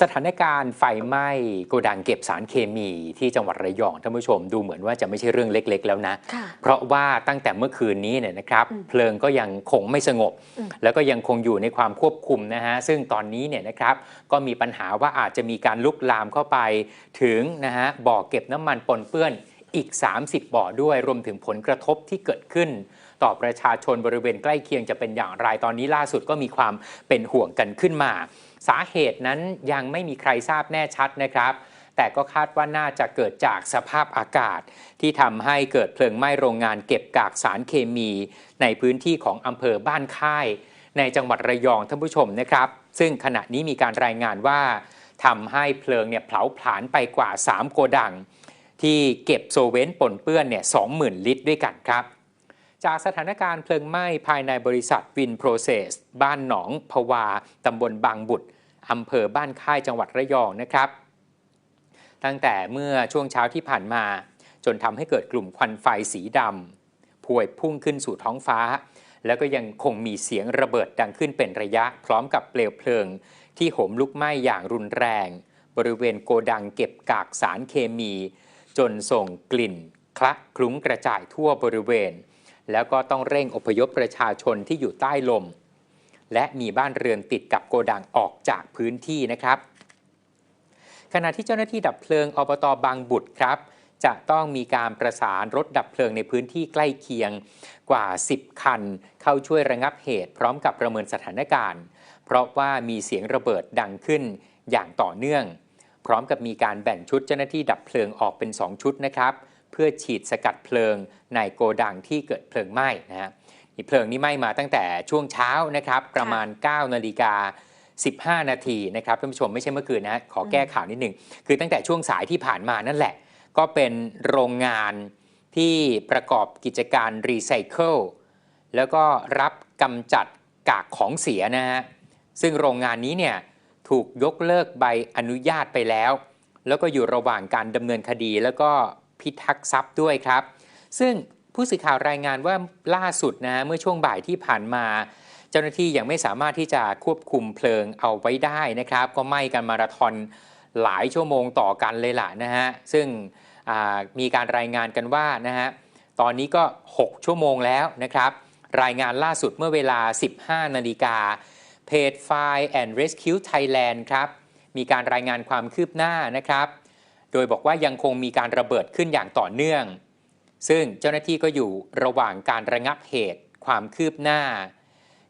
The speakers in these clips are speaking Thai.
สถานการณ์ไฟไหม้โกดังเก็บสารเคมีที่จังหวัดระยองท่านผู้ชมดูเหมือนว่าจะไม่ใช่เรื่องเล็ก ๆ แล้วนะค่ะเพราะว่าตั้งแต่เมื่อคืนนี้เนี่ยนะครับอืมเพลิงก็ยังคงไม่สงบอืมแล้วก็ยังคงอยู่ในความควบคุมนะฮะซึ่งตอนนี้เนี่ยนะครับก็มีปัญหาว่าอาจจะมีการลุกลามเข้าไปถึงนะฮะบ่อเก็บน้ำมันปนเปื้อน อีก 30 บ่อด้วย รวมถึงผลกระทบที่เกิดขึ้น ต่อประชาชนบริเวณใกล้เคียงจะเป็นอย่างไรตอนนี้ล่าสุดก็มีความเป็นห่วงกันขึ้นมา สาเหตุนั้นยังไม่มีใครทราบแน่ชัดนะครับแต่ก็คาดว่าน่าจะเกิดจากสภาพอากาศ ที่ทำให้เกิดเพลิงไหม้โรงงานเก็บกากสารเคมี ในพื้นที่ของอำเภอบ้านค่าย ในจังหวัดระยองท่านผู้ชมนะครับ ซึ่งขณะนี้มีการรายงานว่าทำให้เพลิงเนี่ยเผาผลาญไปกว่า 3 โกดัง ที่เก็บโซเวนต์ปนเปื้อนเนี่ย20,000 ลิตรด้วยกันครับ จากสถานการณ์เพลิงไหม้ภายในบริษัทวินโปรเซสบ้านหนองพวาตำบลบางบุตรอำเภอบ้านค่ายจังหวัดระยองนะครับ ตั้งแต่เมื่อช่วงเช้าที่ผ่านมา จนทำให้เกิดกลุ่มควันไฟสีดำพวยพุ่งขึ้นสู่ท้องฟ้า แล้วก็ยังคงมีเสียงระเบิดดังขึ้นเป็นระยะ พร้อมกับเปลวเพลิง ที่โหมลุกไหม้อย่างรุนแรง บริเวณโกดังเก็บกากสารเคมี จนส่งกลิ่นคละคลุ้งกระจายทั่วบริเวณ แล้วก็ต้องเร่งอพยพประชาชนที่อยู่ใต้ลม และมีบ้านเรือนติดกับโกดังออกจากพื้นที่นะครับ ขณะที่เจ้าหน้าที่ดับเพลิงอบตบางบุตรครับจะต้องมีการประสานรถดับเพลิงในพื้นที่ใกล้เคียงกว่า 10 คัน เข้าช่วยระงับเหตุ พร้อมกับประเมินสถานการณ์ เพราะว่ามีเสียงระเบิดดังขึ้นอย่างต่อเนื่อง พร้อมกับมีการแบ่งชุดเจ้าหน้าที่ดับเพลิงออกเป็น 2 ชุดนะครับ เพื่อฉีดสกัดเพลิงในโกดังที่เกิดเพลิงไหม้นะฮะนี่เพลิงนี้ไหม้มาตั้งแต่ช่วงเช้านะครับ ประมาณ 9 นาฬิกา15 นาทีนะครับท่านผู้ชมไม่ใช่เมื่อคืนนะขอแก้ข่าวนิดหนึ่งคือตั้งแต่ช่วงสายที่ผ่านมานั่นแหละ ก็เป็นโรงงานที่ประกอบกิจการรีไซเคิลแล้วก็รับกำจัดกากของเสียนะฮะซึ่งโรงงานนี้เนี่ย ถูกยกเลิกใบอนุญาตไปแล้ว แล้วก็อยู่ระหว่างการดำเนินคดี แล้วก็พิทักษ์ทรัพย์ด้วยครับ ซึ่งผู้สื่อข่าวรายงานว่าล่าสุดนะเมื่อช่วงบ่ายที่ผ่านมา เจ้าหน้าที่ยังไม่สามารถที่จะควบคุมเพลิงเอาไว้ได้นะครับ ก็ไหม้กันมาราธอนหลายชั่วโมงต่อกันเลยล่ะนะฮะซึ่งมีการรายงานกันว่านะฮะตอนนี้ก็ 6 ชั่วโมงแล้วนะครับ รายงานล่าสุดเมื่อเวลา 15 นาฬิกา เพจ Fire and Rescue Thailand ครับมีการรายงานความคืบหน้านะครับ โดยบอกว่ายังคงมีการระเบิดขึ้นอย่างต่อเนื่อง ซึ่งเจ้าหน้าที่ก็อยู่ระหว่างการระงับเหตุความคืบหน้า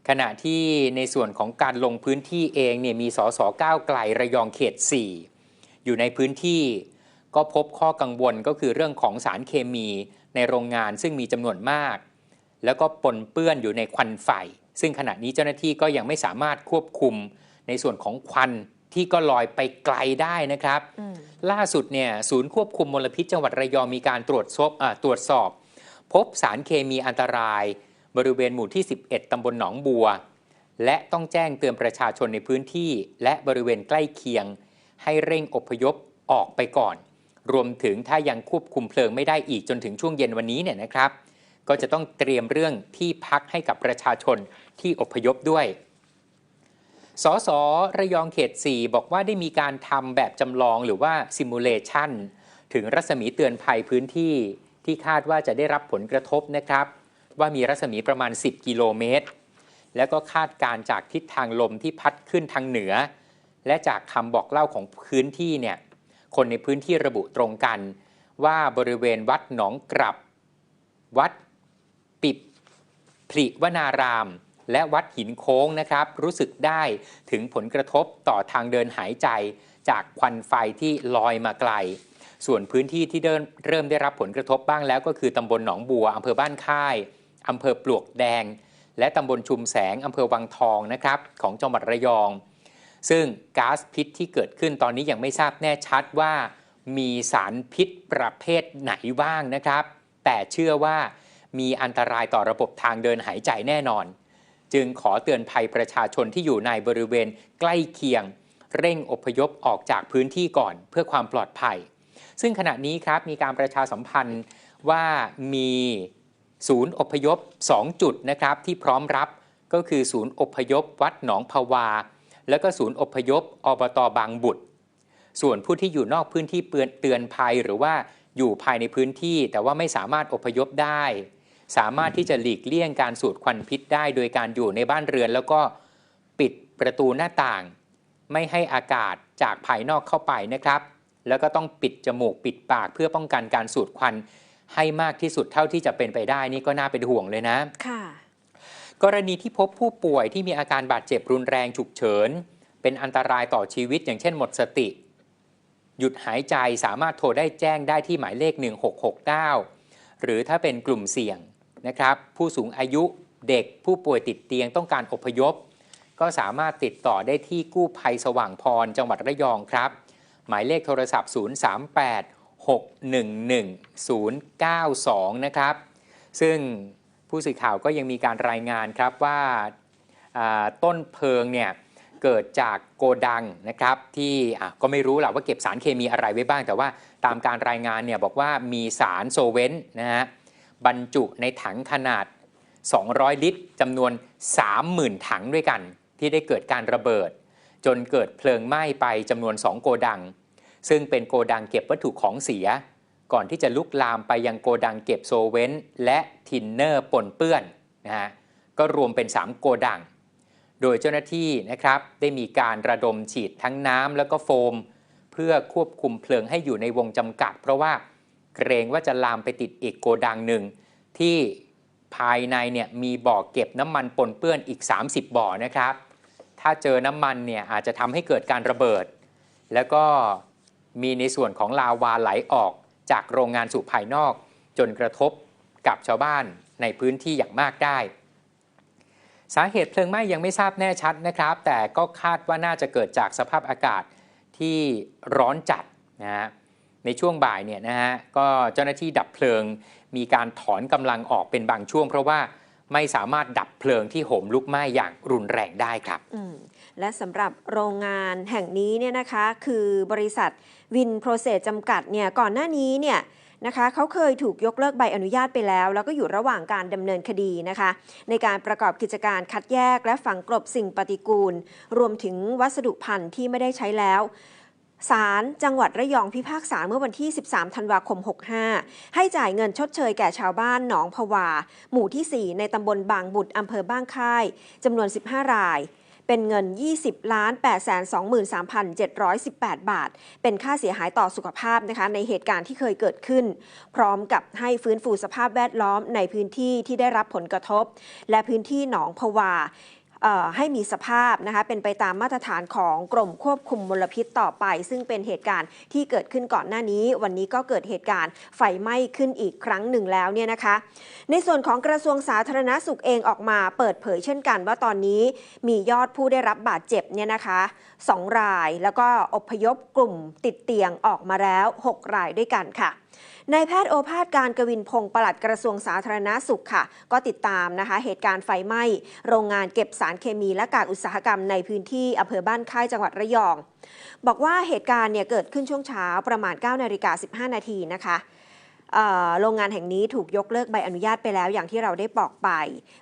ขณะที่ในส่วนของการลงพื้นที่เองเนี่ยมีสสก้าวไกลระยองเขต 4 อยู่ในพื้นที่ ก็พบข้อกังวลก็คือเรื่องของสารเคมีในโรงงานซึ่งมีจำนวนมาก แล้วก็ปนเปื้อนอยู่ในควันไฟ ซึ่งขณะนี้เจ้าหน้าที่ก็ยังไม่สามารถควบคุมในส่วนของควันที่ก็ลอยไปไกลได้นะครับอืมล่าสุดเนี่ยศูนย์ควบคุมมลพิษจังหวัดระยองมีการตรวจสอบอาตรวจสอบ พบสารเคมีอันตราย บริเวณหมู่ที่ 11ตำบลหนองบัว และต้องแจ้งเตือนประชาชนในพื้นที่ และบริเวณใกล้เคียง ให้เร่งอพยพออกไปก่อน รวมถึงถ้ายังควบคุมเพลิงไม่ได้อีกจนถึงช่วงเย็นวันนี้เนี่ยนะครับ ก็จะต้องเตรียมเรื่องที่พักให้กับประชาชนที่อพยพด้วย สสระยองเขต 4 บอกว่าได้มีการทำแบบจำลองหรือว่าซิมูเลชันถึงรัศมีเตือนภัยพื้นที่ที่คาดว่าจะได้รับผลกระทบนะครับ ว่ามีรัศมีประมาณ 10 กิโลเมตร แล้วก็คาดการจากทิศทางลมที่พัดขึ้นทางเหนือ และจากคำบอกเล่าของพื้นที่เนี่ยคนในพื้นที่ระบุตรงกัน ว่าบริเวณวัดหนองกลับ วัด ปิบพลิวนาราม และวัดหินโค้งนะครับ รู้สึกได้ถึงผลกระทบต่อทางเดินหายใจ จากควันไฟที่ลอยมาไกล ส่วนพื้นที่ที่เดินเริ่มได้รับผลกระทบบ้างแล้วก็คือตำบลหนองบัวอำเภอบ้านค่ายอำเภอปลวกแดง และตำบลชุมแสงอำเภอวังทองนะครับของจังหวัดระยอง ซึ่งก๊าซพิษที่เกิดขึ้นตอนนี้ยังไม่ทราบแน่ชัดว่ามีสารพิษประเภทไหนบ้างนะครับ แต่เชื่อว่า มีอันตรายต่อระบบทางเดินหายใจแน่นอน จึงขอเตือนภัยประชาชนที่อยู่ในบริเวณใกล้เคียง เร่งอพยพออกจากพื้นที่ก่อนเพื่อความปลอดภัย ซึ่งขณะนี้ครับมีการประชาสัมพันธ์ว่ามีศูนย์อพยพ 2 จุดนะครับที่พร้อมรับก็คือศูนย์อพยพวัดหนองพวา แล้วก็ศูนย์อพยพอบตบางบุตร ส่วนผู้ที่อยู่นอกพื้นที่เตือนภัยหรือว่าอยู่ภายในพื้นที่แต่ว่าไม่สามารถอพยพได้ สามารถที่จะหลีกเลี่ยงการสูดควันพิษได้ โดยการอยู่ในบ้านเรือน แล้วก็ปิดประตูหน้าต่าง ไม่ให้อากาศจากภายนอกเข้าไปนะครับ แล้วก็ต้องปิดจมูกปิดปากเพื่อป้องกันการสูดควันให้มากที่สุดเท่าที่จะเป็นไปได้นี่ก็น่าเป็นห่วงเลยนะค่ะกรณีที่พบผู้ป่วยที่มีอาการบาดเจ็บรุนแรงฉุกเฉิน เป็นอันตรายต่อชีวิตอย่างเช่นหมดสติ หยุดหายใจสามารถโทรได้แจ้งได้ที่หมายเลข 1669 หรือถ้าเป็นกลุ่มเสี่ยง นะครับ ผู้สูงอายุเด็กผู้ป่วยติดเตียงต้องการอพยพ ก็สามารถติดต่อได้ที่กู้ภัยสว่างพรจังหวัดระยองครับ หมายเลขโทรศัพท์ 038 611 092 นะครับ ซึ่งผู้สื่อข่าวก็ยังมีการรายงานครับว่าต้นเพลิงเนี่ยเกิดจากโกดังนะครับที่ก็ไม่รู้แหละว่าเก็บสารเคมีอะไรไว้บ้าง แต่ว่าตามการรายงานเนี่ยบอกว่ามีสารโซเวนต์นะฮะ บรรจุในถังขนาด 200 ลิตรจำนวน 30,000 ถังด้วยกัน ที่ได้เกิดการระเบิด จนเกิดเพลิงไหม้ไปจำนวน 2 โกดัง ซึ่งเป็นโกดังเก็บวัตถุของเสีย ก่อนที่จะลุกลามไปยังโกดังเก็บโซเวนต์และทินเนอร์ปนเปื้อนนะฮะก็รวมเป็น 3 โกดัง โดยเจ้าหน้าที่นะครับได้มีการระดมฉีดทั้งน้ำแล้วก็โฟม เพื่อควบคุมเพลิงให้อยู่ในวงจำกัด เพราะว่า เกรงว่าจะลามไปติดอีกโกดังหนึ่ง ที่ภายในเนี่ยมีบ่อเก็บน้ำมันปนเปื้อนอีก 30 บ่อนะครับ ถ้าเจอน้ำมันเนี่ยอาจจะทำให้เกิดการระเบิด แล้วก็มีในส่วนของลาวาไหลออกจากโรงงานสู่ภายนอก จนกระทบกับชาวบ้านในพื้นที่อย่างมากได้ สาเหตุเพลิงไหม้ยังไม่ทราบแน่ชัดนะครับ แต่ก็คาดว่าน่าจะเกิดจากสภาพอากาศที่ร้อนจัดนะฮะ ในช่วงบ่ายเนี่ยนะฮะก็เจ้าหน้าที่ดับเพลิง มีการถอนกำลังออกเป็นบางช่วง เพราะว่าไม่สามารถดับเพลิงที่โหมลุกไหม้อย่างรุนแรงได้ครับและสำหรับโรงงานแห่งนี้เนี่ยนะคะคือบริษัทวินโปรเซสจำกัดเนี่ยก่อนหน้านี้เนี่ยนะคะเขาเคยถูกยกเลิกใบอนุญาตไปแล้ว แล้วก็อยู่ระหว่างการดำเนินคดีนะคะ ในการประกอบกิจการคัดแยกและฝังกลบสิ่งปฏิกูล รวมถึงวัสดุพันธุ์ที่ไม่ได้ใช้แล้ว ศาลจังหวัดระยองพิพากษาเมื่อวันที่ 13 ธันวาคม 65 ให้จ่ายเงินชดเชยแก่ชาวบ้านหนองผวา หมู่ที่ 4 ในตำบลบางบุตรอำเภอบ้างค่ายจำนวน 15 รายเป็นเงิน 20 ล้าน 823,718 บาท เป็นค่าเสียหายต่อสุขภาพนะคะ ในเหตุการณ์ที่เคยเกิดขึ้น พร้อมกับให้ฟื้นฟูสภาพแวดล้อมในพื้นที่ที่ได้รับผลกระทบ และพื้นที่หนองผวา ให้มีสภาพนะคะเป็นไปตามมาตรฐานของกรมควบคุมมลพิษต่อไป ซึ่งเป็นเหตุการณ์ที่เกิดขึ้นก่อนหน้านี้ วันนี้ก็เกิดเหตุการณ์ไฟไหม้ขึ้นอีกครั้งหนึ่งแล้วเนี่ยนะคะ ในส่วนของกระทรวงสาธารณสุขเองออกมาเปิดเผยเช่นกันว่าตอนนี้มียอดผู้ได้รับบาดเจ็บเนี่ยนะคะสองรายแล้วก็อพยพกลุ่มติดเตียงออกมาแล้ว 6 รายด้วยกันค่ะนายแพทย์โอภาสการกวินพงศ์ปลัดกระทรวงสาธารณาสุขค่ะ ก็ติดตามนะคะ เหตุการณ์ไฟไหม้ โรงงานเก็บสารเคมีและกากอุตสาหกรรมในพื้นที่อำเภอบ้านค่ายจังหวัดระยอง บอกว่าเหตุการณ์เนี่ยเกิดขึ้นช่วงเช้าประมาณ9นาฬิกา15 นาทีนะคะโรงงานแห่งนี้ถูกยกเลิกใบอนุญาตไปแล้วอย่างที่เราได้บอกไป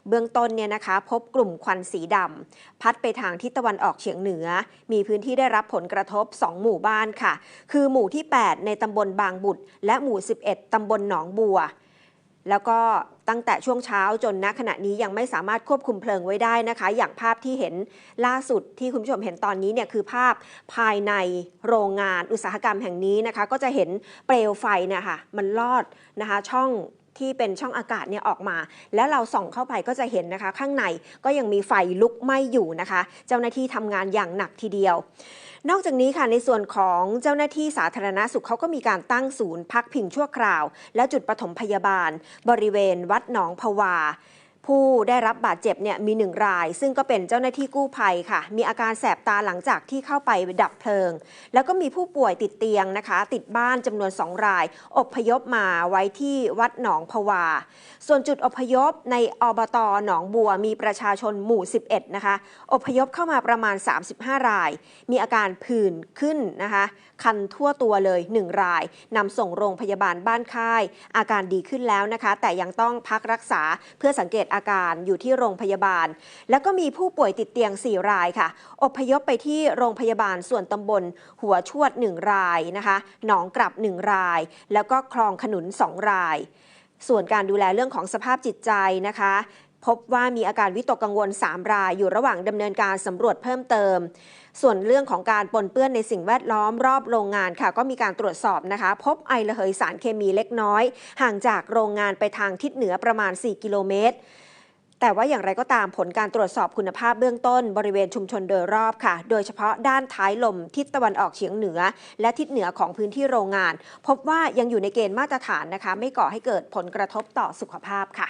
เบื้องต้นเนี่ยนะคะพบกลุ่มควันสีดำพัดไปทางทิศตะวันออกเฉียงเหนือ มีพื้นที่ได้รับผลกระทบ 2 หมู่บ้านค่ะ คือหมู่ที่ 8 ในตำบลบางบุตร และหมู่ 11 ตำบลหนองบัว แล้วก็ตั้งแต่ช่วงเช้าจนณขณะนี้ยังไม่สามารถควบคุมเพลิงไว้ได้นะคะ อย่างภาพที่เห็นล่าสุดที่คุณผู้ชมเห็นตอนนี้เนี่ยคือภาพภายในโรงงานอุตสาหกรรมแห่งนี้นะคะ ก็จะเห็นเปลวไฟเนี่ยค่ะมันลอดนะคะช่องที่เป็นช่องอากาศเนี่ยออกมา แล้วเราส่องเข้าไปก็จะเห็นนะคะ ข้างในก็ยังมีไฟลุกไหม้อยู่นะคะ เจ้าหน้าที่ทำงานอย่างหนักทีเดียว นอกจากนี้ค่ะในส่วนของเจ้าหน้าที่สาธารณสุขเขาก็มีการตั้งศูนย์พักพิงชั่วคราว และจุดปฐมพยาบาล บริเวณวัดหนองผวา ผู้ได้รับบาดเจ็บเนี่ยมีหนึ่งราย ซึ่งก็เป็นเจ้าหน้าที่กู้ภัยค่ะ มีอาการแสบตาหลังจากที่เข้าไปดับเพลิง แล้วก็มีผู้ป่วยติดเตียงนะคะ ติดบ้านจำนวนสองราย อบพยพมาไว้ที่วัดหนองผวา ส่วนจุดอพยพในอบตหนองบัวมีประชาชนหมู่ 11 นะคะ อบพยพเข้ามาประมาณ 35 ราย มีอาการผื่นขึ้นนะคะ คันทั่วตัวเลย 1 รายนำส่งโรงพยาบาลบ้านค่าย อาการดีขึ้นแล้วนะคะ แต่ยังต้องพักรักษาเพื่อสังเกตอาการอยู่ที่โรงพยาบาล แล้วก็มีผู้ป่วยติดเตียง 4 รายค่ะ อพยพไปที่โรงพยาบาลส่วนตำบล หัวชวด 1 รายนะคะหนองกลับ 1 ราย แล้วก็คลองขนุน 2 รายส่วนการดูแลเรื่องของสภาพจิตใจนะคะ พบว่ามีอาการวิตกกังวล 3 ราย อยู่ระหว่างดำเนินการสำรวจเพิ่มเติม ส่วนเรื่องของการปนเปื้อนในสิ่งแวดล้อมรอบโรงงานค่ะ ก็มีการตรวจสอบนะคะ พบไอระเหยสารเคมีเล็กน้อย ห่างจากโรงงานไปทางทิศเหนือประมาณ 4 กิโลเมตรแต่ว่าอย่างไรก็ตามผลการตรวจสอบคุณภาพเบื้องต้นบริเวณชุมชนโดยรอบค่ะ โดยเฉพาะด้านท้ายลมทิศตะวันออกเฉียงเหนือ และทิศเหนือของพื้นที่โรงงาน พบว่ายังอยู่ในเกณฑ์มาตรฐานนะคะ ไม่ก่อให้เกิดผลกระทบต่อสุขภาพค่ะ